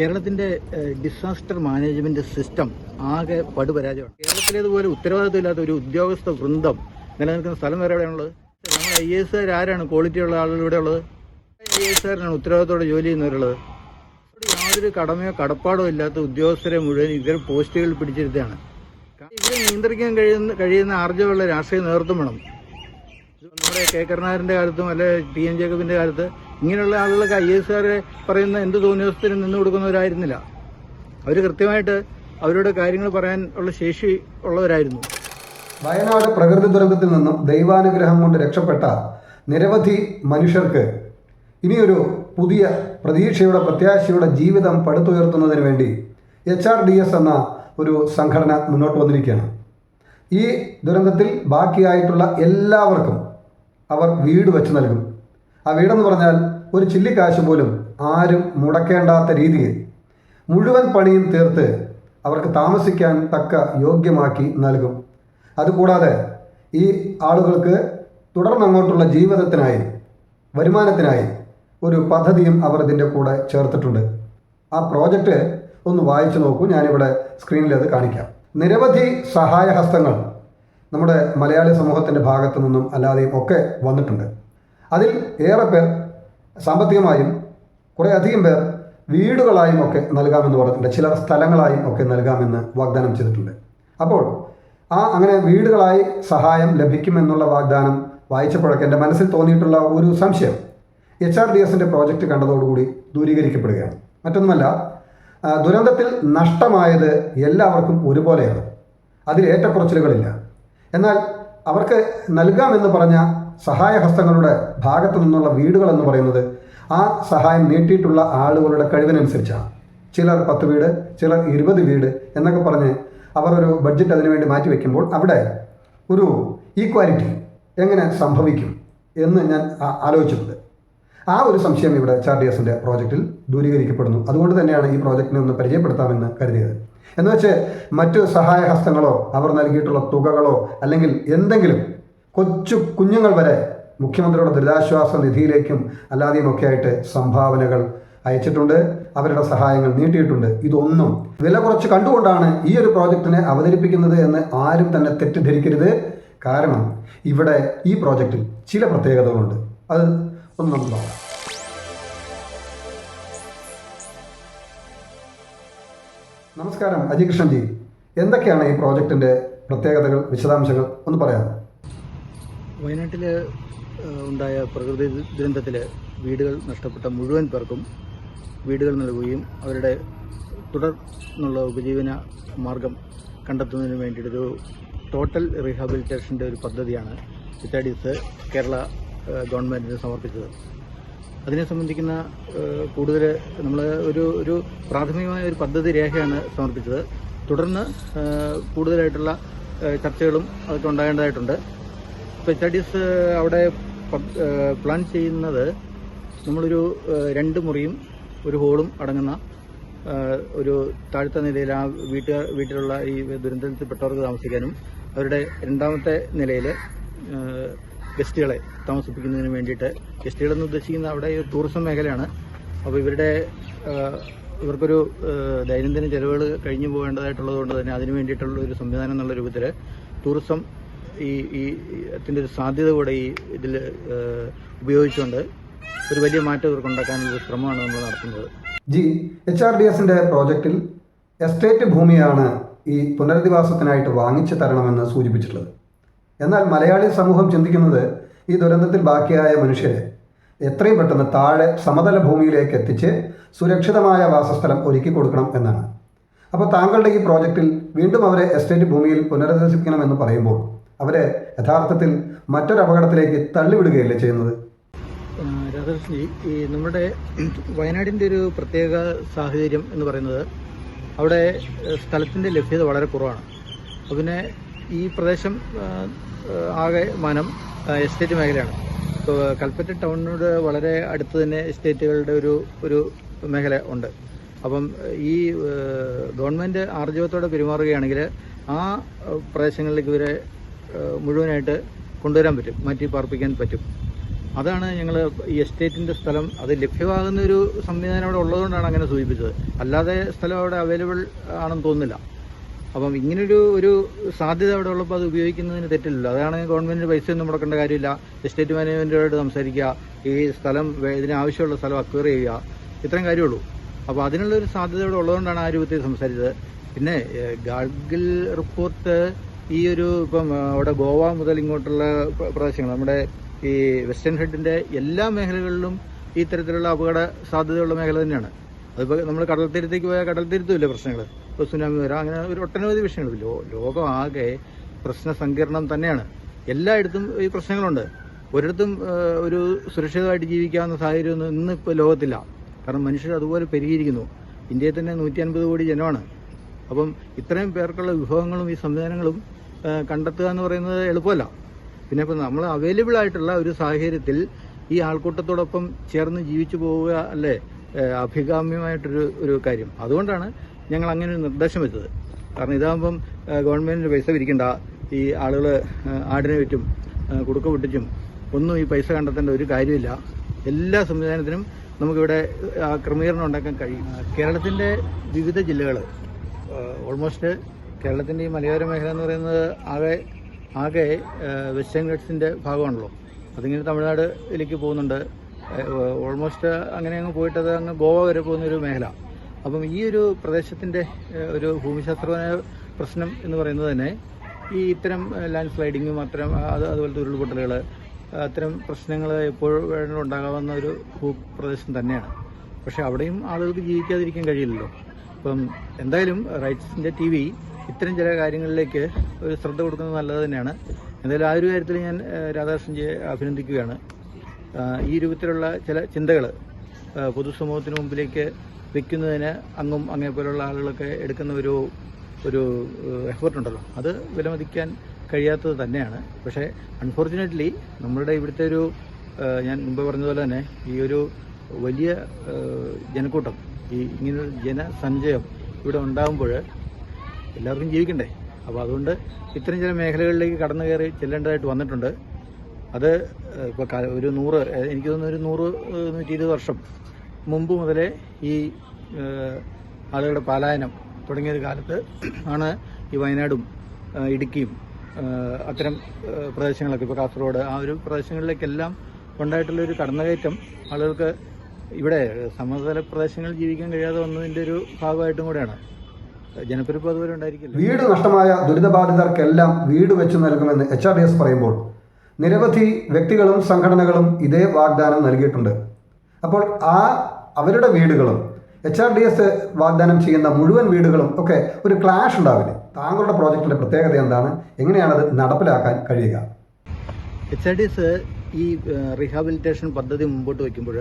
കേരളത്തിന്റെ disaster management system ആകെ പടുപരാജയമാണ്. കേരളത്തിലേതുപോലെ ഉത്തരവാദിത്തമില്ലാത്ത ഒരു ഉദ്യോഗസ്ഥ വൃന്ദം നിലനിൽക്കുന്ന സ്ഥലം വേറെ എവിടെയാണുള്ളത്? നമ്മൾ ഐ എസ് ആർ ആരാണ്? ക്വാളിറ്റി ഉള്ള ആളുകൾ ഇവിടെ ഉള്ളത്? ഐ എസ് ആറിനാണ് ഉത്തരവാദിത്തോടെ ജോലി ചെയ്യുന്നവരുള്ളത്? യാതൊരു കടമയോ കടപ്പാടോ ഇല്ലാത്ത ഉദ്യോഗസ്ഥരെ മുഴുവൻ ഇവരെ പോസ്റ്റുകളിൽ പിടിച്ചിരുത്തുകയാണ്. ഇവരെ നിയന്ത്രിക്കാൻ കഴിയുന്ന കഴിയുന്ന ആർജവുള്ള രാഷ്ട്രീയ നേതൃത്വം വേണം. നമ്മുടെ കെ കരുണാകരന്റെ കാലത്തും അല്ലെ ടി എൻ ജേക്കബിന്റെ കാലത്ത് ഇങ്ങനെയുള്ള ആളുകളൊക്കെ ഐ എസ് ആർ പറയുന്ന എന്ത് തോന്നിയവസ്ഥത്തിന് നിന്ന് കൊടുക്കുന്നവരായിരുന്നില്ല. അവർ കൃത്യമായിട്ട് അവരുടെ കാര്യങ്ങൾ പറയാൻ ഉള്ള ശേഷി ഉള്ളവരായിരുന്നു. വയനാട് പ്രകൃതി ദുരന്തത്തിൽ നിന്നും ദൈവാനുഗ്രഹം കൊണ്ട് രക്ഷപ്പെട്ട നിരവധി മനുഷ്യർക്ക് ഇനിയൊരു പുതിയ പ്രതീക്ഷയുടെ പ്രത്യാശയുടെ ജീവിതം പടുത്തുയർത്തുന്നതിന് വേണ്ടി എച്ച് ആർ ഡി എസ് എന്ന ഒരു സംഘടന മുന്നോട്ട് വന്നിരിക്കുകയാണ്. ഈ ദുരന്തത്തിൽ ബാക്കിയായിട്ടുള്ള എല്ലാവർക്കും അവർ വീട് വെച്ച് നൽകും. ആ വീടെന്ന് പറഞ്ഞാൽ ഒരു ചില്ലിക്കാശ് പോലും ആരും മുടക്കേണ്ടാത്ത രീതിയിൽ മുഴുവൻ പണിയും തീർത്ത് അവർക്ക് താമസിക്കാൻ തക്ക യോഗ്യമാക്കി നൽകും. അതുകൂടാതെ ഈ ആളുകൾക്ക് തുടർന്നങ്ങോട്ടുള്ള ജീവിതത്തിനായി വരുമാനത്തിനായി ഒരു പദ്ധതിയും അവർ ഇതിന്റെ കൂടെ ചേർത്തിട്ടുണ്ട്. ആ പ്രോജക്റ്റ് ഒന്ന് വായിച്ചു നോക്കൂ ഞാനിവിടെ സ്ക്രീനിൽ അത് കാണിക്കാം. നിരവധി സഹായഹസ്തങ്ങൾ നമ്മുടെ മലയാളി സമൂഹത്തിന്റെ ഭാഗത്തു നിന്നും അല്ലാതെയും ഒക്കെ വന്നിട്ടുണ്ട്. അതിൽ ഏറെ പേർ സാമ്പത്തികമായും കുറേ അധികം പേർ വീടുകളായും ഒക്കെ നൽകാമെന്ന് പറഞ്ഞിട്ടുണ്ട്. ചില സ്ഥലങ്ങളായും ഒക്കെ നൽകാമെന്ന് വാഗ്ദാനം ചെയ്തിട്ടുണ്ട്. അപ്പോൾ ആ അങ്ങനെ വീടുകളായി സഹായം ലഭിക്കുമെന്നുള്ള വാഗ്ദാനം വായിച്ചപ്പോഴൊക്കെ എന്റെ മനസ്സിൽ തോന്നിയിട്ടുള്ള ഒരു സംശയം. എച്ച് ആർ ഡി എസിന്റെ പ്രോജക്റ്റ് കണ്ടതോടുകൂടി ദൂരീകരിക്കപ്പെടുകയാണ്. മറ്റൊന്നുമല്ല ദുരന്തത്തിൽ നഷ്ടമായത് എല്ലാവർക്കും ഒരുപോലെയാണ്. അതിൽ ഏറ്റക്കുറച്ചിലുകളില്ല. എന്നാൽ അവർക്ക് നൽകാമെന്ന് പറഞ്ഞ സഹായഹസ്തങ്ങളുടെ ഭാഗത്തു നിന്നുള്ള വീടുകൾ എന്ന് പറയുന്നത് ആ സഹായം നീട്ടിയിട്ടുള്ള ആളുകളുടെ കഴിവിനനുസരിച്ചാണ്. ചിലർ പത്ത് വീട് ചിലർ ഇരുപത് വീട് എന്നൊക്കെ പറഞ്ഞ് അവർ ഒരു ബഡ്ജറ്റ് അതിനുവേണ്ടി മാറ്റിവെക്കുമ്പോൾ അവിടെ ഒരു ഈക്വാലിറ്റി എങ്ങനെ സംഭവിക്കും എന്ന് ഞാൻ ആലോചിച്ചിട്ടുണ്ട്. ആ ഒരു സംശയം ഇവിടെ എസിന്റെ പ്രോജക്റ്റിൽ ദൂരീകരിക്കപ്പെടുന്നു. അതുകൊണ്ട് തന്നെയാണ് ഈ പ്രോജക്റ്റിനെ ഒന്ന് പരിചയപ്പെടുത്താമെന്ന് കരുതിയത്. എന്ന് വെച്ച് മറ്റു സഹായഹസ്തങ്ങളോ അവർ നൽകിയിട്ടുള്ള തുകകളോ അല്ലെങ്കിൽ എന്തെങ്കിലും കൊച്ചു കുഞ്ഞുങ്ങൾ വരെ മുഖ്യമന്ത്രിയുടെ ദുരിതാശ്വാസ നിധിയിലേക്കും അല്ലാതെയും ഒക്കെ ആയിട്ട് സംഭാവനകൾ അയച്ചിട്ടുണ്ട്. അവരുടെ സഹായങ്ങൾ നീട്ടിയിട്ടുണ്ട്. ഇതൊന്നും വില കുറച്ച് കണ്ടുകൊണ്ടാണ് ഈ ഒരു പ്രോജക്റ്റിനെ അവതരിപ്പിക്കുന്നത് എന്ന് ആരും തന്നെ തെറ്റിദ്ധരിക്കരുത്. കാരണം ഇവിടെ ഈ പ്രോജക്റ്റിൽ ചില പ്രത്യേകതകളുണ്ട്. അത് ഒന്ന് നമുക്ക് നോക്കാം. നമസ്കാരം അജികൃഷ്ണൻജി എന്തൊക്കെയാണ് ഈ പ്രോജക്റ്റിന്റെ പ്രത്യേകതകൾ വിശദാംശങ്ങൾ? ഒന്ന് പറയാമോ? വയനാട്ടിൽ ഉണ്ടായ പ്രകൃതി ദുരന്തത്തിൽ വീടുകൾ നഷ്ടപ്പെട്ട മുഴുവൻ പേർക്കും വീടുകൾ നൽകുകയും അവരുടെ തുടർന്നുള്ള ഉപജീവന മാർഗം കണ്ടെത്തുന്നതിന് വേണ്ടിയിട്ടൊരു ടോട്ടൽ റീഹാബിലിറ്റേഷന്റെ ഒരു പദ്ധതിയാണ് ഇറ്റാഡീസ് കേരള ഗവൺമെന്റിന് സമർപ്പിച്ചത്. അതിനെ സംബന്ധിക്കുന്ന കൂടുതൽ നമ്മൾ ഒരു ഒരു പ്രാഥമികമായ ഒരു പദ്ധതി രേഖയാണ് സമർപ്പിച്ചത്. തുടർന്ന് കൂടുതലായിട്ടുള്ള ചർച്ചകളും അതൊക്കെ ഉണ്ടാകേണ്ടതായിട്ടുണ്ട്. സ്റ്റഡീസ് അവിടെ പ്ലാൻ ചെയ്യുന്നത് നമ്മളൊരു രണ്ട് മുറിയും ഒരു ഹോളും അടങ്ങുന്ന ഒരു താഴ്ത്ത നിലയിൽ ആ വീട്ടുകാർ വീട്ടിലുള്ള ഈ ദുരന്തത്തിൽപ്പെട്ടവർക്ക് താമസിക്കാനും അവരുടെ രണ്ടാമത്തെ നിലയിൽ ഗസ്റ്റുകളെ താമസിപ്പിക്കുന്നതിന് വേണ്ടിയിട്ട് ഗസ്റ്റുകളെന്ന് ഉദ്ദേശിക്കുന്ന അവിടെ ടൂറിസം മേഖലയാണ്. അപ്പോൾ ഇവരുടെ ഇവർക്കൊരു ദൈനംദിന ചെലവുകൾ കഴിഞ്ഞു പോകേണ്ടതായിട്ടുള്ളത് കൊണ്ട് തന്നെ അതിന് വേണ്ടിയിട്ടുള്ള ഒരു സംവിധാനം എന്നുള്ള രൂപത്തിൽ ടൂറിസം ഈ ഈ അതിന്റെ ഒരു സാധ്യത കൂടെ ഈ ഇതിൽ ഉപയോഗിച്ചുകൊണ്ട് ഒരു വലിയ മാറ്റം ഇവർക്ക് ഉണ്ടാക്കാനുള്ള ഒരു ശ്രമമാണ് നമ്മൾ നടത്തുന്നത്. ജി എച്ച് ആർ ഡി എസിന്റെ പ്രോജക്റ്റിൽ എസ്റ്റേറ്റ് ഭൂമിയാണ് ഈ പുനരധിവാസത്തിനായിട്ട് വാങ്ങിച്ചു തരണമെന്ന് സൂചിപ്പിച്ചിട്ടുള്ളത്. എന്നാൽ മലയാളി സമൂഹം ചിന്തിക്കുന്നത് ഈ ദുരന്തത്തിൽ ബാക്കിയായ മനുഷ്യരെ എത്രയും പെട്ടെന്ന് താഴെ സമതല ഭൂമിയിലേക്ക് എത്തിച്ച് സുരക്ഷിതമായ വാസസ്ഥലം ഒരുക്കി കൊടുക്കണം എന്നാണ്. അപ്പോൾ താങ്കളുടെ ഈ പ്രോജക്റ്റിൽ വീണ്ടും അവരെ എസ്റ്റേറ്റ് ഭൂമിയിൽ പുനരധിവസിക്കണമെന്ന് പറയുമ്പോൾ അവരെ യഥാർത്ഥത്തിൽ മറ്റൊരു അപകടത്തിലേക്ക് തള്ളിവിടുകയല്ലേ ചെയ്യുന്നത്? രാധാകൃഷ്ണജി ഈ നമ്മുടെ വയനാടിന്റെ ഒരു പ്രത്യേക സാഹചര്യം എന്ന് പറയുന്നത് അവിടെ സ്ഥലത്തിന്റെ ലഭ്യത വളരെ കുറവാണ്. അപ്പോൾ പിന്നെ ഈ പ്രദേശം ആകെ വനം എസ്റ്റേറ്റ് മേഖലയാണ്. ഇപ്പോൾ കൽപ്പറ്റ ടൗണിനോട് വളരെ അടുത്ത് തന്നെ എസ്റ്റേറ്റുകളുടെ ഒരു ഒരു മേഖല ഉണ്ട്. അപ്പം ഈ ഗവൺമെന്റ് ആർജവത്തോടെ പെരുമാറുകയാണെങ്കിൽ ആ പ്രദേശങ്ങളിലേക്ക് ഇവരെ മുഴുവനായിട്ട് കൊണ്ടുവരാൻ പറ്റും മാറ്റി പാർപ്പിക്കാൻ പറ്റും. അതാണ് ഞങ്ങൾ ഈ എസ്റ്റേറ്റിന്റെ സ്ഥലം അത് ലഭ്യമാകുന്ന ഒരു സംവിധാനം അവിടെ ഉള്ളതുകൊണ്ടാണ് അങ്ങനെ സൂചിപ്പിച്ചത്. അല്ലാതെ സ്ഥലം അവിടെ അവൈലബിൾ ആണെന്ന് തോന്നുന്നില്ല. അപ്പം ഇങ്ങനൊരു ഒരു സാധ്യത അവിടെ ഉള്ളപ്പോൾ അത് ഉപയോഗിക്കുന്നതിന് തെറ്റില്ല അതാണ് ഗവൺമെന്റ് പൈസ ഒന്നും മുടക്കേണ്ട കാര്യമില്ല. എസ്റ്റേറ്റ് മാനേജ്മെന്റുമായിട്ട് സംസാരിക്കുക ഈ സ്ഥലം ഇതിനാവശ്യമുള്ള സ്ഥലം അക്വയർ ചെയ്യുക ഇത്രയും കാര്യമുള്ളൂ. അപ്പോൾ അതിനുള്ളൊരു സാധ്യത ഇവിടെ ഉള്ളതുകൊണ്ടാണ് ആ രൂപത്തിൽ സംസാരിച്ചത്. പിന്നെ ഗാഡ്ഗിൽ റിപ്പോർട്ട് ഈ ഒരു ഇപ്പം അവിടെ ഗോവ മുതൽ ഇങ്ങോട്ടുള്ള പ്രദേശങ്ങൾ നമ്മുടെ ഈ വെസ്റ്റേൺ ഹെഡിന്റെ എല്ലാ മേഖലകളിലും ഈ തരത്തിലുള്ള അപകട സാധ്യതയുള്ള മേഖല തന്നെയാണ്. അതിപ്പോൾ നമ്മൾ കടൽ തീരത്തേക്ക് പോയാൽ കടൽ തീരത്തും ഇല്ല പ്രശ്നങ്ങൾ ഇപ്പോൾ സുനാമി വരാം അങ്ങനെ ഒരു ഒട്ടനവധി വിഷയങ്ങൾ ലോ ലോകം ആകെ പ്രശ്ന സങ്കീർണം തന്നെയാണ്. എല്ലായിടത്തും ഈ പ്രശ്നങ്ങളുണ്ട്. ഒരിടത്തും ഒരു സുരക്ഷിതമായിട്ട് ജീവിക്കാവുന്ന സാഹചര്യമൊന്നും ഇന്നിപ്പോൾ ലോകത്തില്ല. കാരണം മനുഷ്യർ അതുപോലെ പെരുകിയിരിക്കുന്നു. ഇന്ത്യയിൽ തന്നെ നൂറ്റി അൻപത് കോടി ജനമാണ്. അപ്പം ഇത്രയും പേർക്കുള്ള വിഭവങ്ങളും ഈ സംവിധാനങ്ങളും കണ്ടെത്തുക എന്ന് പറയുന്നത് എളുപ്പമല്ല. പിന്നെ ഇപ്പം നമ്മൾ അവൈലബിൾ ആയിട്ടുള്ള ഒരു സാഹചര്യത്തിൽ ഈ ആൾക്കൂട്ടത്തോടൊപ്പം ചേർന്ന് ജീവിച്ചു പോവുക അല്ലേ? അഭികാമ്യമായിട്ടൊരു ഒരു കാര്യം. അതുകൊണ്ടാണ് ഞങ്ങൾ അങ്ങനെ ഒരു നിർദ്ദേശം വെച്ചത്. കാരണം ഇതാകുമ്പം ഗവൺമെന്റിന് പൈസ പിരിക്കണ്ട. ഈ ആളുകൾ ആടിനെ വിറ്റും കുടുക്ക പൊട്ടിച്ചും ഒന്നും ഈ പൈസ കണ്ടെത്തേണ്ട ഒരു കാര്യമില്ല. എല്ലാ സംവിധാനത്തിനും നമുക്കിവിടെ ക്രമീകരണം ഉണ്ടാക്കാൻ കഴിയും. കേരളത്തിന്റെ വിവിധ ജില്ലകൾ ഓൾമോസ്റ്റ് കേരളത്തിന്റെ ഈ മലയോര മേഖല എന്ന് പറയുന്നത് ആകെ ആകെ വെസ്റ്റേൺ ഗട്ട്സിന്റെ ഭാഗമാണല്ലോ. അതിങ്ങനെ തമിഴ്നാട്ടിലേക്ക് പോകുന്നുണ്ട്. ഓൾമോസ്റ്റ് അങ്ങനെ അങ്ങ് പോയിട്ട് അങ്ങ് ഗോവ വരെ പോകുന്ന ഒരു മേഖല. അപ്പം ഈ ഒരു പ്രദേശത്തിന്റെ ഒരു ഭൂമിശാസ്ത്രപരമായ പ്രശ്നം എന്ന് പറയുന്നത് തന്നെ ഈ ഇത്തരം ലാൻഡ് സ്ലൈഡിങ്ങും അത്തരം അത് അതുപോലത്തെ ഉരുൾപൊട്ടലുകൾ അത്തരം പ്രശ്നങ്ങൾ എപ്പോഴും വേണമെങ്കിലും ഉണ്ടാകാവുന്ന ഒരു ഭൂപ്രദേശം തന്നെയാണ്. പക്ഷേ അവിടെയും ആളുകൾക്ക് ജീവിക്കാതിരിക്കാൻ കഴിയില്ലല്ലോ. അപ്പം എന്തായാലും റൈറ്റ്സിന്റെ ടി വി ഇത്തരം ചില കാര്യങ്ങളിലേക്ക് ഒരു ശ്രദ്ധ കൊടുക്കുന്നത് നല്ലത് തന്നെയാണ്. എന്തായാലും ആ ഒരു കാര്യത്തിൽ ഞാൻ രാധാകൃഷ്ണൻജിയെ അഭിനന്ദിക്കുകയാണ്. ഈ രൂപത്തിലുള്ള ചില ചിന്തകൾ പൊതുസമൂഹത്തിന് മുമ്പിലേക്ക് വെക്കുന്നതിന് അങ്ങും അങ്ങേപോലുള്ള ആളുകളൊക്കെ എടുക്കുന്ന ഒരു ഒരു എഫേർട്ട് ഉണ്ടല്ലോ. അത് വിലമതിക്കാൻ കഴിയാത്തത് തന്നെയാണ്. പക്ഷേ അൺഫോർച്ചുനേറ്റ്ലി നമ്മളുടെ ഇവിടുത്തെ ഒരു ഞാൻ മുമ്പ് പറഞ്ഞതുപോലെ തന്നെ ഈ ഒരു വലിയ ജനക്കൂട്ടം ഈ ഇങ്ങനൊരു ജനസഞ്ചയം ഇവിടെ ഉണ്ടാകുമ്പോൾ എല്ലാവർക്കും ജീവിക്കണ്ടേ? അപ്പോൾ അതുകൊണ്ട് ഇത്തരം ചില മേഖലകളിലേക്ക് കടന്നു കയറി ചെല്ലേണ്ടതായിട്ട് വന്നിട്ടുണ്ട്. അത് ഇപ്പോൾ ഒരു നൂറ് എനിക്ക് തോന്നുന്നു ഒരു നൂറ് നൂറ്റി ഇരുപത് വർഷം മുമ്പ് മുതലേ ഈ ആളുകളുടെ പലായനം തുടങ്ങിയ കാലത്ത് ആണ് ഈ വയനാടും ഇടുക്കിയും അത്തരം പ്രദേശങ്ങളൊക്കെ ഇപ്പോൾ കാസർഗോഡ് ആ ഒരു പ്രദേശങ്ങളിലേക്കെല്ലാം ഉണ്ടായിട്ടുള്ള ഒരു കടന്നുകയറ്റം ആളുകൾക്ക് ഇവിടെ സമതല പ്രദേശങ്ങളിൽ ജീവിക്കാൻ കഴിയാതെ വന്നതിന്റെ ഒരു ഭാഗമായിട്ടും കൂടെയാണ്. ജനപ്പെരുപ്പം അതുപോലെ ഉണ്ടായിരിക്കില്ല. വീട് നഷ്ടമായ ദുരിതബാധിതർക്കെല്ലാം വീട് വെച്ചു നൽകുമെന്ന് എച്ച് ആർ ഡി എസ് പറയുമ്പോൾ നിരവധി വ്യക്തികളും സംഘടനകളും ഇതേ വാഗ്ദാനം നൽകിയിട്ടുണ്ട്. അപ്പോൾ ആ അവരുടെ വീടുകളും എച്ച് ആർ ഡി എസ് വാഗ്ദാനം ചെയ്യുന്ന മുഴുവൻ വീടുകളും ഒക്കെ ഒരു ക്ലാഷ് ഉണ്ടാവില്ലേ? താങ്കളുടെ പ്രോജക്റ്റിന്റെ പ്രത്യേകത എന്താണ്? എങ്ങനെയാണ് അത് നടപ്പിലാക്കാൻ കഴിയുക? എച്ച് ആർ ഡി എസ് ഈ റീഹാബിലിറ്റേഷൻ പദ്ധതി മുമ്പോട്ട് വയ്ക്കുമ്പോൾ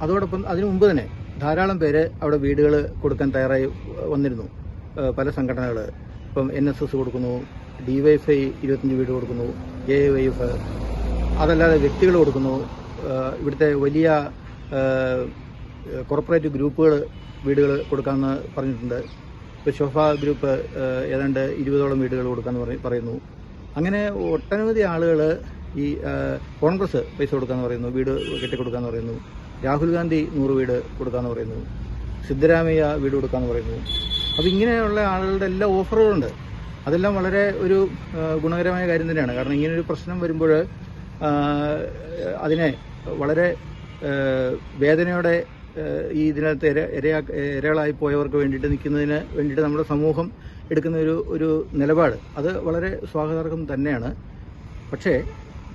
അതോടൊപ്പം അതിനു മുമ്പ് തന്നെ ധാരാളം പേര് അവിടെ വീടുകൾ കൊടുക്കാൻ തയ്യാറായി വന്നിരുന്നു. പല സംഘടനകൾ ഇപ്പം എൻ എസ് എസ് കൊടുക്കുന്നു ഡിവൈഎഫ്ഐ ഇരുപത്തഞ്ച് വീട് കൊടുക്കുന്നു എ വൈ എഫ് അതല്ലാതെ വ്യക്തികൾ കൊടുക്കുന്നു. ഇവിടുത്തെ വലിയ കോർപ്പറേറ്റ് ഗ്രൂപ്പുകൾ വീടുകൾ കൊടുക്കാമെന്ന് പറഞ്ഞിട്ടുണ്ട്. ഇപ്പോൾ ഷോഫ ഗ്രൂപ്പ് ഏതാണ്ട് ഇരുപതോളം വീടുകൾ കൊടുക്കാമെന്ന് പറ- പറയുന്നു. അങ്ങനെ ഒട്ടനവധി ആളുകൾ ഈ കോൺഗ്രസ് പൈസ കൊടുക്കാമെന്ന് പറയുന്നു വീട് കെട്ടിക്കൊടുക്കാമെന്ന് പറയുന്നു. രാഹുൽ ഗാന്ധി നൂറ് വീട് കൊടുക്കാമെന്ന് പറയുന്നു. സിദ്ധരാമയ്യ വീട് കൊടുക്കാമെന്ന് പറയുന്നു. അപ്പോൾ ഇങ്ങനെയുള്ള ആളുകളുടെ എല്ലാ ഓഫറുകളുണ്ട്. അതെല്ലാം വളരെ ഒരു ഗുണകരമായ കാര്യം തന്നെയാണ്. കാരണം ഇങ്ങനൊരു പ്രശ്നം വരുമ്പോൾ അതിനെ വളരെ വേദനയോടെ ഈ ഇതിനകത്ത് ഇര ഇരയാ ഇരകളായി പോയവർക്ക് വേണ്ടിയിട്ട് നിൽക്കുന്നതിന് വേണ്ടിയിട്ട് നമ്മുടെ സമൂഹം എടുക്കുന്ന ഒരു ഒരു നിലപാട്. അത് വളരെ സ്വാഗതാർഹം തന്നെയാണ്. പക്ഷേ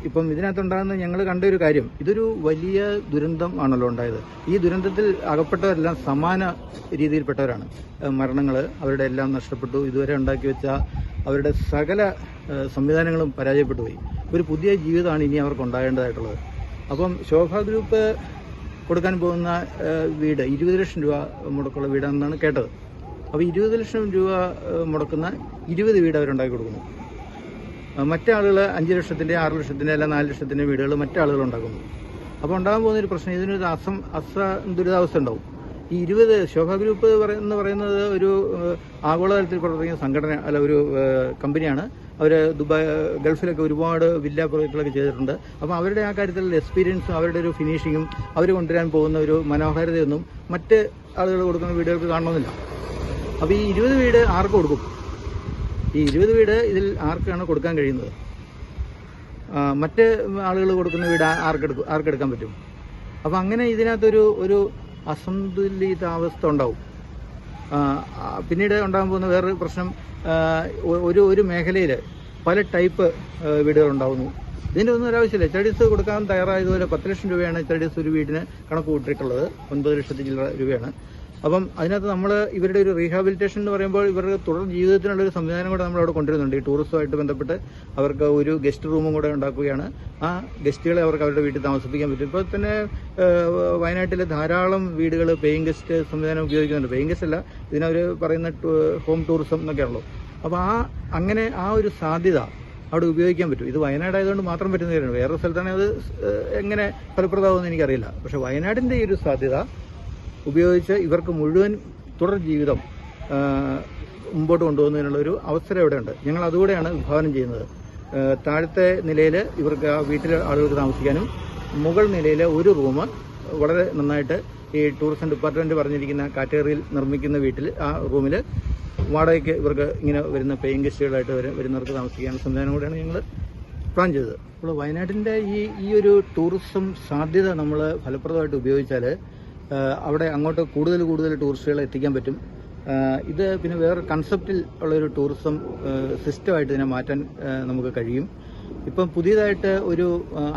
ഇപ്പം ഇതിനകത്തുണ്ടാകുന്ന ഞങ്ങൾ കണ്ട ഒരു കാര്യം. ഇതൊരു വലിയ ദുരന്തം ആണല്ലോ ഉണ്ടായത്. ഈ ദുരന്തത്തിൽ അകപ്പെട്ടവരെല്ലാം സമാന രീതിയിൽപ്പെട്ടവരാണ്. മരണങ്ങൾ അവരുടെ എല്ലാം നഷ്ടപ്പെട്ടു. ഇതുവരെ ഉണ്ടാക്കി വെച്ച അവരുടെ സകല സംവിധാനങ്ങളും പരാജയപ്പെട്ടു പോയി. ഒരു പുതിയ ജീവിതമാണ് ഇനി അവർക്ക് ഉണ്ടാകേണ്ടതായിട്ടുള്ളത്. അപ്പം ശോഭ ഗ്രൂപ്പ് കൊടുക്കാൻ പോകുന്ന വീട് ഇരുപത് ലക്ഷം രൂപ മുടക്കുള്ള വീടാണെന്നാണ് കേട്ടത്. അപ്പോൾ ഇരുപത് ലക്ഷം രൂപ മുടക്കുന്ന ഇരുപത് വീട് അവരുണ്ടാക്കി കൊടുക്കുന്നു. ആ, മറ്റേ ആളുകൾ അഞ്ച് ലക്ഷത്തിന്റെ ആറ് ലക്ഷത്തിന്റെ അല്ല നാല് ലക്ഷത്തിന്റെ വീടുകൾ മറ്റേ ആളുകൾ ഉണ്ടാക്കുന്നു. അപ്പോൾ ഉണ്ടാകാൻ പോകുന്ന ഒരു പ്രശ്നം ഇതിനൊരു അസം അസന്തുലിതാവസ്ഥ ഉണ്ടാവും. ഈ ഇരുപത് ശോഭ ഗ്രൂപ്പ് എന്ന് പറയുന്നത് ഒരു ആഗോളതലത്തിൽ പ്രവർത്തിക്കുന്ന സംഘടന അല്ല ഒരു കമ്പനിയാണ്. അവർ ദുബായ് ഗൾഫിലൊക്കെ ഒരുപാട് വില്ല പ്രോജക്റ്റുകളൊക്കെ ചെയ്തിട്ടുണ്ട്. അപ്പോൾ അവരുടെ ആ കാര്യത്തിലുള്ള എക്സ്പീരിയൻസും അവരുടെ ഒരു ഫിനിഷിങ്ങും അവർ കൊണ്ടുവരാൻ പോകുന്ന ഒരു മനോഹാരിതയൊന്നും മറ്റ് ആളുകൾ കൊടുക്കുന്ന വീടുകൾക്ക് കാണണമെന്നില്ല. അപ്പോൾ ഈ ഇരുപത് വീട് ആർക്ക് കൊടുക്കും? ഈ ഇരുപത് വീട് ഇതിൽ ആർക്കാണ് കൊടുക്കാൻ കഴിയുന്നത്? മറ്റ് ആളുകൾ കൊടുക്കുന്ന വീട് ആർക്കെടുക്കും ആർക്കെടുക്കാൻ പറ്റും? അപ്പം അങ്ങനെ ഇതിനകത്തൊരു ഒരു അസന്തുലിതാവസ്ഥ ഉണ്ടാവും. പിന്നീട് ഉണ്ടാകാൻ പോകുന്ന വേറൊരു പ്രശ്നം ഒരു ഒരു മേഖലയിൽ പല ടൈപ്പ് വീടുകൾ ഉണ്ടാകുന്നു ഇതിന്റെ ഒന്നും ഒരാവശ്യമില്ല എച്ച് കൊടുക്കാൻ തയ്യാറായതുപോലെ പത്ത് ലക്ഷം രൂപയാണ് എച്ച് ഒരു വീടിന് കണക്ക് കൂട്ടിയിട്ടുള്ളത്. ഒൻപത് ലക്ഷത്തി ചില്ലറ രൂപയാണ്. അപ്പം അതിനകത്ത് നമ്മൾ ഇവരുടെ ഒരു റീഹാബിലിറ്റേഷൻ എന്ന് പറയുമ്പോൾ ഇവരുടെ തുടർ ജീവിതത്തിനുള്ള ഒരു സംവിധാനം കൂടെ നമ്മൾ അവിടെ കൊണ്ടുവരുന്നുണ്ട്. ഈ ടൂറിസവുമായിട്ട് ബന്ധപ്പെട്ട് അവർക്ക് ഒരു ഗസ്റ്റ് റൂമും കൂടെ ഉണ്ടാക്കുകയാണ്. ആ ഗസ്റ്റുകളെ അവർക്ക് അവരുടെ വീട്ടിൽ താമസിപ്പിക്കാൻ പറ്റും. ഇപ്പോൾ തന്നെ വയനാട്ടിലെ ധാരാളം വീടുകൾ പേയിങ് ഗസ്റ്റ് സംവിധാനം ഉപയോഗിക്കുന്നുണ്ട്. പേയിങ് ഗസ്റ്റ് അല്ല ഇതിനവർ പറയുന്ന ഹോം ടൂറിസം എന്നൊക്കെയാണല്ലോ അപ്പോൾ ആ അങ്ങനെ ആ ഒരു സാധ്യത അവിടെ ഉപയോഗിക്കാൻ പറ്റും. ഇത് വയനാട് ആയതുകൊണ്ട് മാത്രം പറ്റുന്ന കാര്യമാണ്. വേറെ സ്ഥലത്താണെങ്കിൽ അത് എങ്ങനെ ഫലപ്രദമാകുമെന്ന് എനിക്കറിയില്ല. പക്ഷേ വയനാടിന്റെ ഈ ഒരു സാധ്യത ഉപയോഗിച്ച് ഇവർക്ക് മുഴുവൻ തുടർ ജീവിതം മുമ്പോട്ട് കൊണ്ടുപോകുന്നതിനുള്ള ഒരു അവസരം ഇവിടെ ഉണ്ട് ഞങ്ങൾ അതുകൂടെയാണ് വിഭാവനം ചെയ്യുന്നത്. താഴത്തെ നിലയിൽ ഇവർക്ക് ആ വീട്ടിലെ ആളുകൾക്ക് താമസിക്കാനും മുകൾ നിലയിൽ ഒരു റൂം വളരെ നന്നായിട്ട് ഈ ടൂറിസം ഡിപ്പാർട്ട്മെന്റ് പറഞ്ഞിരിക്കുന്ന കാറ്റഗറിയിൽ നിർമ്മിക്കുന്ന വീട്ടിൽ ആ റൂമിൽ വാടകയ്ക്ക് ഇവർക്ക് ഇങ്ങനെ വരുന്ന പേയിങ് ഗസ്റ്റുകളായിട്ട് വര- വരുന്നവർക്ക് താമസിക്കാനുള്ള സംവിധാനം കൂടെയാണ് ഞങ്ങൾ പ്ലാൻ ചെയ്തത്. അപ്പോൾ വയനാട്ടിന്റെ ഈ ഈ ഒരു ടൂറിസം സാധ്യത നമ്മൾ ഫലപ്രദമായിട്ട് ഉപയോഗിച്ചാൽ അവിടെ അങ്ങോട്ട് കൂടുതൽ കൂടുതൽ ടൂറിസ്റ്റുകളെ എത്തിക്കാൻ പറ്റും. ഇത് പിന്നെ വേറെ കൺസെപ്റ്റിൽ ഉള്ളൊരു ടൂറിസം സിസ്റ്റമായിട്ട് ഇതിനെ മാറ്റാൻ നമുക്ക് കഴിയും. ഇപ്പം പുതിയതായിട്ട് ഒരു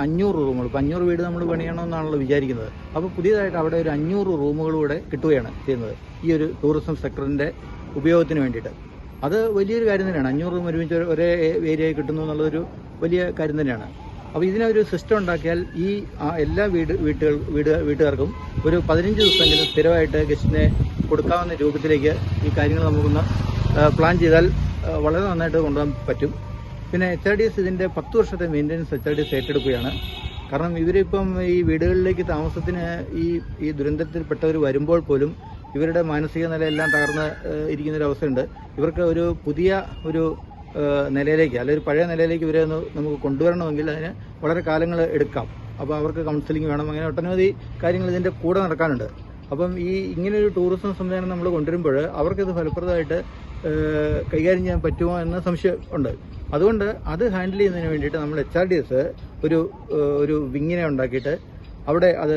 അഞ്ഞൂറ് റൂമുകൾ ഇപ്പം അഞ്ഞൂറ് വീട് നമ്മൾ പണിയണമെന്നാണല്ലോ വിചാരിക്കുന്നത്. അപ്പോൾ പുതിയതായിട്ട് അവിടെ ഒരു അഞ്ഞൂറ് റൂമുകൾ കൂടെ കിട്ടുകയാണ് ചെയ്യുന്നത് ഈ ഒരു ടൂറിസം സെക്ടറിന്റെ ഉപയോഗത്തിന് വേണ്ടിയിട്ട്. അത് വലിയൊരു കാര്യം തന്നെയാണ്. അഞ്ഞൂറ് റൂം ഒരുമിച്ച് ഒരു- ഒരേ ഏരിയയിൽ കിട്ടുന്നു എന്നുള്ളതൊരു വലിയ കാര്യം തന്നെയാണ്. അപ്പോൾ ഇതിനൊരു സിസ്റ്റം ഉണ്ടാക്കിയാൽ ഈ എല്ലാ വീട് വീട്ടുകൾ വീട് വീട്ടുകാർക്കും ഒരു പതിനഞ്ച് ദിവസമെങ്കിലും സ്ഥിരമായിട്ട് ഗസ്റ്റിനെ കൊടുക്കാവുന്ന രൂപത്തിലേക്ക് ഈ കാര്യങ്ങൾ നമുക്കൊന്ന് പ്ലാൻ ചെയ്താൽ വളരെ നന്നായിട്ട് കൊണ്ടുപോകാൻ പറ്റും. പിന്നെ എച്ച് ആർ ഡി എസ് ഇതിന്റെ പത്ത് വർഷത്തെ maintenance H R D S ഏറ്റെടുക്കുകയാണ്. കാരണം ഇവരിപ്പം ഈ വീടുകളിലേക്ക് താമസത്തിന് ഈ ഈ ദുരന്തത്തിൽപ്പെട്ടവർ വരുമ്പോൾ പോലും ഇവരുടെ മാനസിക നിലയെല്ലാം തകർന്ന് ഇരിക്കുന്നൊരു അവസ്ഥയുണ്ട്. ഇവർക്ക് ഒരു പുതിയ ഒരു നിലയിലേക്ക് അല്ലെങ്കിൽ ഒരു പഴയ നിലയിലേക്ക് ഇവരെ ഒന്ന് നമുക്ക് കൊണ്ടുവരണമെങ്കിൽ അതിന് വളരെ കാലങ്ങൾ എടുക്കാം. അപ്പോൾ അവർക്ക് കൗൺസിലിംഗ് വേണം. അങ്ങനെ ഒട്ടനവധി കാര്യങ്ങൾ ഇതിന്റെ കൂടെ നടക്കാനുണ്ട്. അപ്പം ഈ ഇങ്ങനെ ഒരു ടൂറിസം സംവിധാനം നമ്മൾ കൊണ്ടുവരുമ്പോൾ അവർക്കിത് ഫലപ്രദമായിട്ട് കൈകാര്യം ചെയ്യാൻ പറ്റുമോ എന്ന സംശയം ഉണ്ട്. അതുകൊണ്ട് അത് ഹാൻഡിൽ ചെയ്യുന്നതിന് വേണ്ടിയിട്ട് നമ്മൾ എച്ച് ആർ ഡി എസ് ഒരു ഒരു വിങ്ങിനെ ഉണ്ടാക്കിയിട്ട് അവിടെ അത്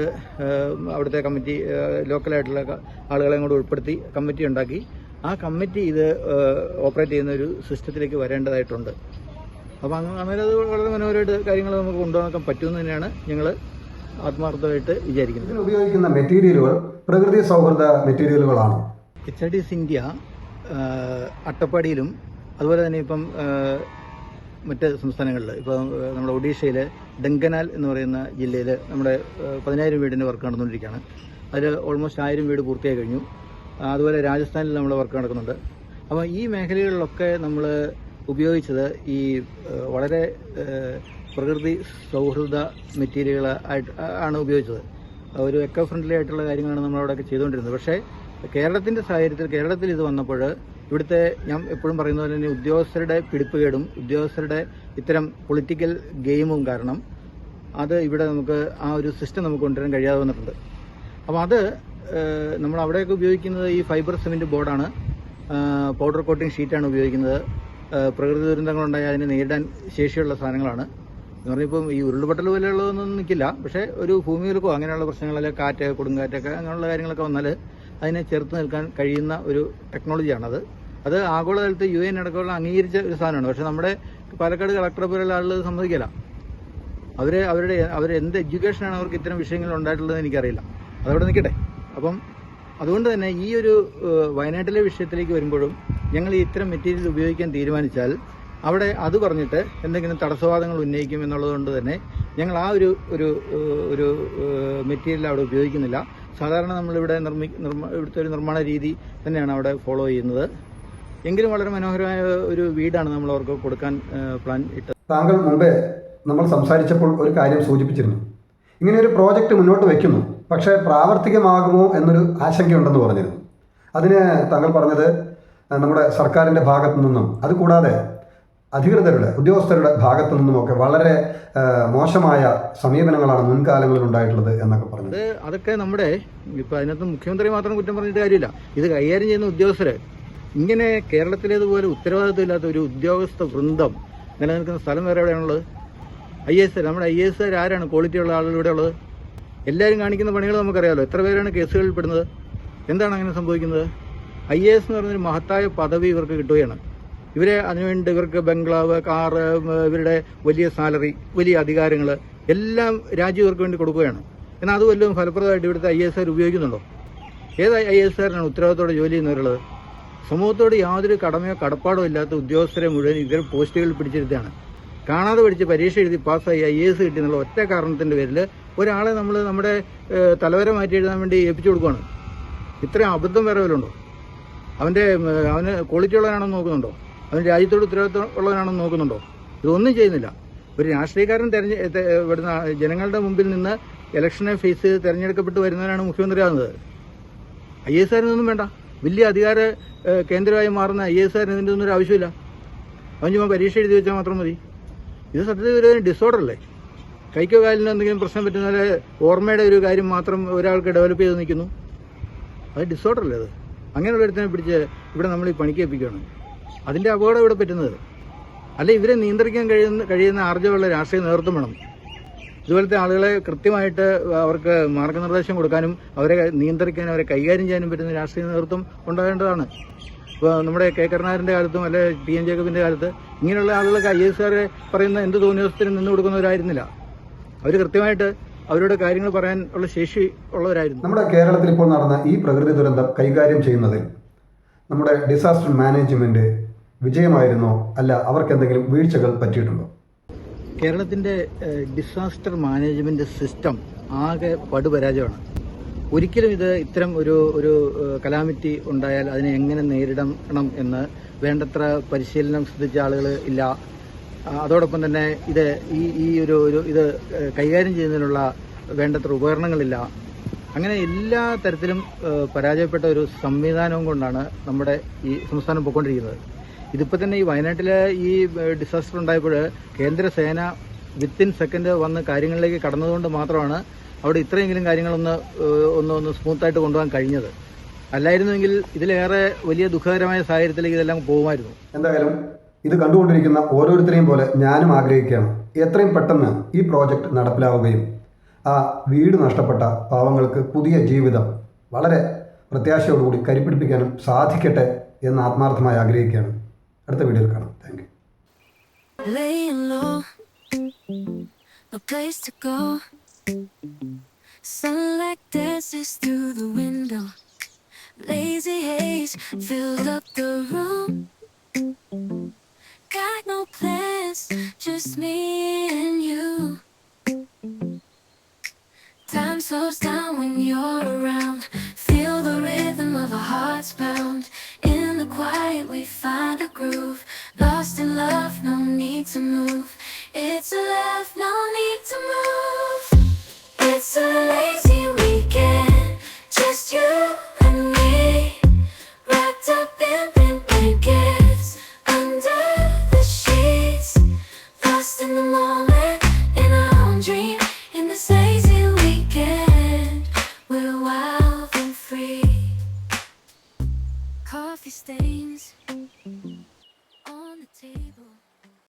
അവിടുത്തെ കമ്മിറ്റി ലോക്കലായിട്ടുള്ള ആളുകളെയും കൂടെ ഉൾപ്പെടുത്തി കമ്മിറ്റി ഉണ്ടാക്കി ആ കമ്മിറ്റി ഇത് ഓപ്പറേറ്റ് ചെയ്യുന്ന ഒരു സിസ്റ്റത്തിലേക്ക് വരേണ്ടതായിട്ടുണ്ട്. അപ്പോൾ അങ്ങനെ അത് വളരെ മനോഹരമായിട്ട് കാര്യങ്ങൾ നമുക്ക് കൊണ്ടുപോകാൻ പറ്റുമെന്ന് തന്നെയാണ് ഞങ്ങൾ ആത്മാർത്ഥമായിട്ട് വിചാരിക്കുന്നത്. ഉപയോഗിക്കുന്ന മെറ്റീരിയലുകൾ പ്രകൃതി സൗഹൃദ മെറ്റീരിയലുകളാണ്. H R D S India അട്ടപ്പാടിയിലും അതുപോലെ തന്നെ ഇപ്പം മറ്റ് സംസ്ഥാനങ്ങളിൽ ഇപ്പോൾ നമ്മുടെ ഒഡീഷയിൽ ഡെങ്കനാൽ എന്ന് പറയുന്ന ജില്ലയിൽ നമ്മുടെ പതിനായിരം വീടിന്റെ വർക്ക് നടന്നുകൊണ്ടിരിക്കുകയാണ്. അതിൽ ഓൾമോസ്റ്റ് ആയിരം വീട് പൂർത്തിയായി കഴിഞ്ഞു. അതുപോലെ രാജസ്ഥാനിൽ നമ്മൾ വർക്ക് നടക്കുന്നുണ്ട്. അപ്പോൾ ഈ മേഖലകളിലൊക്കെ നമ്മൾ ഉപയോഗിച്ചത് ഈ വളരെ പ്രകൃതി സൗഹൃദ മെറ്റീരിയലുകൾ ആയിട്ട് ആണ് ഉപയോഗിച്ചത്. ഒരു എക്കോ ഫ്രണ്ട്ലി ആയിട്ടുള്ള കാര്യങ്ങളാണ് നമ്മൾ അവിടെയൊക്കെ ചെയ്തുകൊണ്ടിരുന്നത്. പക്ഷേ കേരളത്തിന്റെ സാഹചര്യത്തിൽ കേരളത്തിൽ ഇത് വന്നപ്പോൾ ഇവിടുത്തെ ഞാൻ എപ്പോഴും പറയുന്ന പോലെ തന്നെ ഉദ്യോഗസ്ഥരുടെ പിടിപ്പുകേടും ഉദ്യോഗസ്ഥരുടെ ഇത്തരം പൊളിറ്റിക്കൽ ഗെയിമും കാരണം അത് ഇവിടെ നമുക്ക് ആ ഒരു സിസ്റ്റം നമുക്ക് കൊണ്ടുവരാൻ കഴിയാതെ വന്നിട്ടുണ്ട്. അപ്പോൾ അത് നമ്മൾ അവിടെയൊക്കെ ഉപയോഗിക്കുന്നത് ഈ ഫൈബർ സിമെന്റ് ബോർഡാണ്. പൗഡർ കോട്ടിംഗ് ഷീറ്റാണ് ഉപയോഗിക്കുന്നത്. പ്രകൃതി ദുരന്തങ്ങളുണ്ടായാൽ അതിനെ നേരിടാൻ ശേഷിയുള്ള സാധനങ്ങളാണ്. എന്ന് പറഞ്ഞാൽ ഇപ്പം ഈ ഉരുൾപൊട്ടൽ പോലെയുള്ളതൊന്നും നിൽക്കില്ല. പക്ഷേ ഒരു ഭൂമിയിലൊക്കെ അങ്ങനെയുള്ള പ്രശ്നങ്ങളിൽ കാറ്റ് കൊടുങ്കാറ്റൊക്കെ അങ്ങനെയുള്ള കാര്യങ്ങളൊക്കെ വന്നാൽ അതിനെ ചെറുത്ത് നിൽക്കാൻ കഴിയുന്ന ഒരു ടെക്നോളജിയാണത്. അത് ആഗോളതലത്ത് യു എൻ അടക്കമുള്ള അംഗീകരിച്ച ഒരു സാധനമാണ്. പക്ഷെ നമ്മുടെ പാലക്കാട് കളക്ടറെ പോലുള്ള ആളുകൾ സമ്മതിക്കില്ല. അവർ അവരുടെ അവർ എന്ത് എഡ്യൂക്കേഷനാണ് അവർക്ക് ഇത്തരം വിഷയങ്ങൾ ഉണ്ടായിട്ടുള്ളത് എനിക്കറിയില്ല. അതവിടെ നിൽക്കട്ടെ. അപ്പം അതുകൊണ്ട് തന്നെ ഈ ഒരു വയനാട്ടിലെ വിഷയത്തിലേക്ക് വരുമ്പോഴും ഞങ്ങൾ ഇത്തരം മെറ്റീരിയൽ ഉപയോഗിക്കാൻ തീരുമാനിച്ചാൽ അവിടെ അത് പറഞ്ഞിട്ട് എന്തെങ്കിലും തടസ്സവാദങ്ങൾ ഉന്നയിക്കും എന്നുള്ളതുകൊണ്ട് തന്നെ ഞങ്ങൾ ആ ഒരു ഒരു ഒരു മെറ്റീരിയൽ അവിടെ ഉപയോഗിക്കുന്നില്ല. സാധാരണ നമ്മളിവിടെ നിർമ്മി നിർമ്മ ഇവിടുത്തെ ഒരു നിർമ്മാണ രീതി തന്നെയാണ് അവിടെ ഫോളോ ചെയ്യുന്നത്. എങ്കിലും വളരെ മനോഹരമായ ഒരു വീടാണ് നമ്മൾ അവർക്ക് കൊടുക്കാൻ പ്ലാൻ ഇട്ടത്. താങ്കൾ മുമ്പേ നമ്മൾ സംസാരിച്ചപ്പോൾ ഒരു കാര്യം സൂചിപ്പിച്ചിരുന്നു. ഇങ്ങനെ ഒരു പ്രോജക്റ്റ് മുന്നോട്ട് വയ്ക്കുന്നു പക്ഷേ പ്രാവർത്തികമാകുമോ എന്നൊരു ആശങ്കയുണ്ടെന്ന് പറഞ്ഞിരുന്നു. അതിന് താങ്കൾ പറഞ്ഞത് നമ്മുടെ സർക്കാരിന്റെ ഭാഗത്തു നിന്നും അതുകൂടാതെ അധികൃതരുടെ ഉദ്യോഗസ്ഥരുടെ ഭാഗത്തു നിന്നുമൊക്കെ വളരെ മോശമായ സമീപനങ്ങളാണ് മുൻകാലങ്ങളിൽ ഉണ്ടായിട്ടുള്ളത് എന്നൊക്കെ പറഞ്ഞത് അതൊക്കെ നമ്മുടെ ഇപ്പൊ അതിനകത്ത് മുഖ്യമന്ത്രി മാത്രം കുറ്റം പറഞ്ഞിട്ട് കാര്യമില്ല. ഇത് കൈകാര്യം ചെയ്യുന്ന ഉദ്യോഗസ്ഥര്. ഇങ്ങനെ കേരളത്തിലേതുപോലെ ഉത്തരവാദിത്വം ഇല്ലാത്ത ഒരു ഉദ്യോഗസ്ഥ വൃന്ദം നിലനിൽക്കുന്ന സ്ഥലം വേറെ എവിടെയാണുള്ളത്? ഐ എസ് നമ്മുടെ ഐ എസ് ആരാണ് ക്വാളിറ്റി ഉള്ള ആളുകൾ ഇവിടെ ഉള്ളത് എല്ലാവരും കാണിക്കുന്ന പണികൾ നമുക്കറിയാമല്ലോ എത്ര പേരാണ് കേസുകളിൽ പെടുന്നത്? എന്താണ് അങ്ങനെ സംഭവിക്കുന്നത്? ഐ എ എസ് എന്ന് പറയുന്നൊരു മഹത്തായ പദവി ഇവർക്ക് കിട്ടുകയാണ്. ഇവരെ അതിനുവേണ്ടി ഇവർക്ക് ബംഗ്ലാവ് കാറ് ഇവരുടെ വലിയ സാലറി വലിയ അധികാരങ്ങൾ എല്ലാം രാജ്യം ഇവർക്ക് വേണ്ടി കൊടുക്കുകയാണ്. എന്നാൽ അത് വല്ലതും ഫലപ്രദമായിട്ട് ഇവിടുത്തെ ഐ എസ് ആർ ഉപയോഗിക്കുന്നുണ്ടോ? ഏത് ഐ എസ് ആറിനാണ് ഉത്തരവാദിത്തോടെ ജോലി ചെയ്യുന്നവരുള്ളത്? സമൂഹത്തോട് യാതൊരു കടമയോ കടപ്പാടോ ഇല്ലാത്ത ഉദ്യോഗസ്ഥരെ മുഴുവൻ ഇത്തരം പോസ്റ്റുകളിൽ പിടിച്ചിരുത്താണ് കാണാതെ പഠിച്ച് പരീക്ഷ എഴുതി പാസ്സായി ഐ എസ് കിട്ടിയെന്നുള്ള ഒറ്റ കാരണത്തിന്റെ പേരിൽ ഒരാളെ നമ്മൾ നമ്മുടെ തലവരെ മാറ്റി എഴുതാൻ വേണ്ടി ഏൽപ്പിച്ചു കൊടുക്കുകയാണ് ഇത്രയും അബദ്ധം വേറെ വല്ലതുണ്ടോ? അവന്റെ അവന് ക്വാളിറ്റി ഉള്ളവനാണെന്ന് നോക്കുന്നുണ്ടോ? അവൻ രാജ്യത്തോട് ഉത്തരവാദിത്വം ഉള്ളവനാണെന്ന് നോക്കുന്നുണ്ടോ? ഇതൊന്നും ചെയ്യുന്നില്ല. ഒരു രാഷ്ട്രീയക്കാരൻ തെരഞ്ഞ വരുന്ന ജനങ്ങളുടെ മുമ്പിൽ നിന്ന് ഇലക്ഷനെ ഫേസ് ചെയ്ത് തെരഞ്ഞെടുക്കപ്പെട്ട് വരുന്നവനാണ് മുഖ്യമന്ത്രി ആകുന്നത്. ഐ എസ് ആറിനൊന്നും വേണ്ട. വലിയ അധികാര കേന്ദ്രമായി മാറുന്ന ഐ എസ് ആറിന് ഇതിന്റെ ഒന്നും ഒരു ആവശ്യമില്ല അവൻ ചുമ്മാ പരീക്ഷ എഴുതി വെച്ചാൽ മാത്രം മതി. ഇത് സത്യത്തിൽ ഒരു ഡിസോർഡർ അല്ലേ? കൈക്കോ കാലിന് എന്തെങ്കിലും പ്രശ്നം പറ്റുന്ന പോലെ ഓർമ്മയുടെ ഒരു കാര്യം മാത്രം ഒരാൾക്ക് ഡെവലപ്പ് ചെയ്ത് നിൽക്കുന്നു. അത് ഡിസോർഡർ അല്ലേ അത്? അങ്ങനെയുള്ള ഒരുത്തിനെ പിടിച്ച് ഇവിടെ നമ്മൾ ഈ പണിക്ക് ഏൽപ്പിക്കുകയാണ്. അതിന്റെ അപകടം ഇവിടെ പറ്റുന്നത്. അല്ല ഇവരെ നിയന്ത്രിക്കാൻ കഴിയുന്ന കഴിയുന്ന ആർജവുള്ള രാഷ്ട്രീയ നേതൃത്വം വേണം. ഇതുപോലത്തെ ആളുകളെ കൃത്യമായിട്ട് അവർക്ക് മാർഗനിർദ്ദേശം കൊടുക്കാനും അവരെ നിയന്ത്രിക്കാനും അവരെ കൈകാര്യം ചെയ്യാനും പറ്റുന്ന രാഷ്ട്രീയ നേതൃത്വം ഉണ്ടാകേണ്ടതാണ് ഇപ്പോൾ നമ്മുടെ കെ കരുണാകരന്റെ കാലത്തും അല്ലെ ടി എൻ ജേക്കബിന്റെ കാലത്ത് ഇങ്ങനെയുള്ള ആളുകളൊക്കെ ഐ എസ് ആറെ പറയുന്ന എന്ത് തോന്നിയ നിന്ന് കൊടുക്കുന്നവരായിരുന്നില്ല. അവർ കൃത്യമായിട്ട് അവരോട് കാര്യങ്ങൾ പറയാൻ ഉള്ള ശേഷി ഉള്ളവരായിരുന്നു. നമ്മുടെ കേരളത്തിൽ ഇപ്പോൾ നടന്ന ഈ പ്രകൃതി ദുരന്തം കൈകാര്യം ചെയ്യുന്നതിൽ നമ്മുടെ ഡിസാസ്റ്റർ മാനേജ്മെന്റ് വിജയമായിരുന്നോ? അല്ല അവർക്ക് എന്തെങ്കിലും വീഴ്ചകൾ പറ്റിയിട്ടുണ്ടോ? കേരളത്തിന്റെ ഡിസാസ്റ്റർ മാനേജ്മെന്റ് സിസ്റ്റം ആകെ പടുപരാജയമാണ്. ഒരിക്കലും ഇത് ഇത്തരം ഒരു ഒരു കലാമിറ്റി ഉണ്ടായാൽ അതിനെ എങ്ങനെ നേരിടണം എന്ന് വേണ്ടത്ര പരിശീലനം സിദ്ധിച്ച ആളുകൾ ഇല്ല. അതോടൊപ്പം തന്നെ ഇത് ഈ ഈ ഒരു ഒരു ഇത് കൈകാര്യം ചെയ്യുന്നതിനുള്ള വേണ്ടത്ര ഉപകരണങ്ങളില്ല. അങ്ങനെ എല്ലാ തരത്തിലും പരാജയപ്പെട്ട ഒരു സംവിധാനവും കൊണ്ടാണ് നമ്മുടെ ഈ സംസ്ഥാനം പോയിക്കൊണ്ടിരിക്കുന്നത്. ഇതിപ്പോൾ തന്നെ ഈ വയനാട്ടിലെ ഈ ഡിസാസ്റ്റർ ഉണ്ടായപ്പോൾ കേന്ദ്ര സേന വിത്തിൻ സെക്കൻഡ് വന്ന് കാര്യങ്ങളിലേക്ക് കടന്നതുകൊണ്ട് മാത്രമാണ് അവിടെ ഇത്രയെങ്കിലും കാര്യങ്ങളൊന്ന് ഒന്ന് ഒന്ന് സ്മൂത്തായിട്ട് കൊണ്ടുപോകാൻ കഴിഞ്ഞത്. അല്ലായിരുന്നുവെങ്കിൽ ഇതിലേറെ വലിയ ദുഃഖകരമായ സാഹചര്യത്തിലേക്ക് ഇതെല്ലാം പോകുമായിരുന്നു. എന്തായാലും ഇത് കണ്ടുകൊണ്ടിരിക്കുന്ന ഓരോരുത്തരെയും പോലെ ഞാനും ആഗ്രഹിക്കുകയാണ്. എത്രയും പെട്ടെന്ന് ഈ പ്രോജക്റ്റ് നടപ്പിലാവുകയും ആ വീട് നഷ്ടപ്പെട്ട പാവങ്ങൾക്ക് പുതിയ ജീവിതം വളരെ പ്രത്യാശയോടുകൂടി കരിപ്പിടിപ്പിക്കാനും സാധിക്കട്ടെ എന്ന് ആത്മാർത്ഥമായി ആഗ്രഹിക്കുകയാണ്. അടുത്ത വീഡിയോയിൽ കാണാം. Thank you place to through the window. Lazy haze filled up the room. got no plans, just me and you. Time slows down when you're around. Feel the rhythm of our hearts bound. In the quiet, we find a groove. Lost in love, no need to move. It's a love, no need to move. It's a lazy weekend, just you.